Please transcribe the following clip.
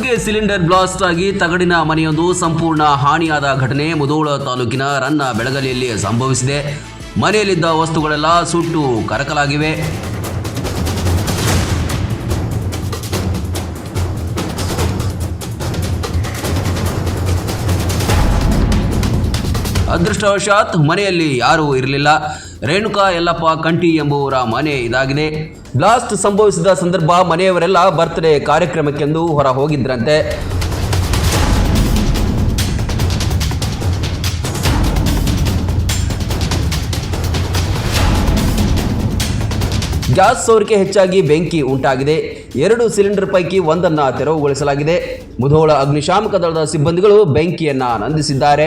Cylinder blast ಆಗಿ ತಗಡಿನ ಮನೆಯೊಂದು ಸಂಪೂರ್ಣ ಹಾನಿಯಾದ ಘಟನೆ ಮುದೋಳ ತಾಲೂಕಿನ ರನ್ನ ಬೆಳಗಲಿಯಲ್ಲಿ ಸಂಭವಿಸಿದೆ. ಮನೆಯಲ್ಲಿದ್ದ ವಸ್ತುಗಳೆಲ್ಲ ಸುಟ್ಟು ಕರಕಲಾಗಿವೆ. ಅದೃಷ್ಟವಶಾತ್ ಮನೆಯಲ್ಲಿ ಯಾರೂ ಇರಲಿಲ್ಲ. ರೇಣುಕಾ, ಯಲ್ಲಪ್ಪ, ಕಂಠಿ ಎಂಬುವರ ಮನೆ ಇದಾಗಿದೆ. ಬ್ಲಾಸ್ಟ್ ಸಂಭವಿಸಿದ ಸಂದರ್ಭ ಮನೆಯವರೆಲ್ಲ ಬರ್ತ್ಡೇ ಕಾರ್ಯಕ್ರಮಕ್ಕೆಂದು ಹೊರ ಹೋಗಿದ್ರಂತೆ ಗ್ಯಾಸ್ ಸೋರಿಕೆ ಹೆಚ್ಚಾಗಿ ಬೆಂಕಿ ಉಂಟಾಗಿದೆ. ಎರಡು ಸಿಲಿಂಡರ್ ಪೈಕಿ ಒಂದನ್ನು ತೆರವುಗೊಳಿಸಲಾಗಿದೆ. ಮುಧೋಳ ಅಗ್ನಿಶಾಮಕ ದಳದ ಸಿಬ್ಬಂದಿಗಳು ಬೆಂಕಿಯನ್ನು ನಂದಿಸಿದ್ದಾರೆ.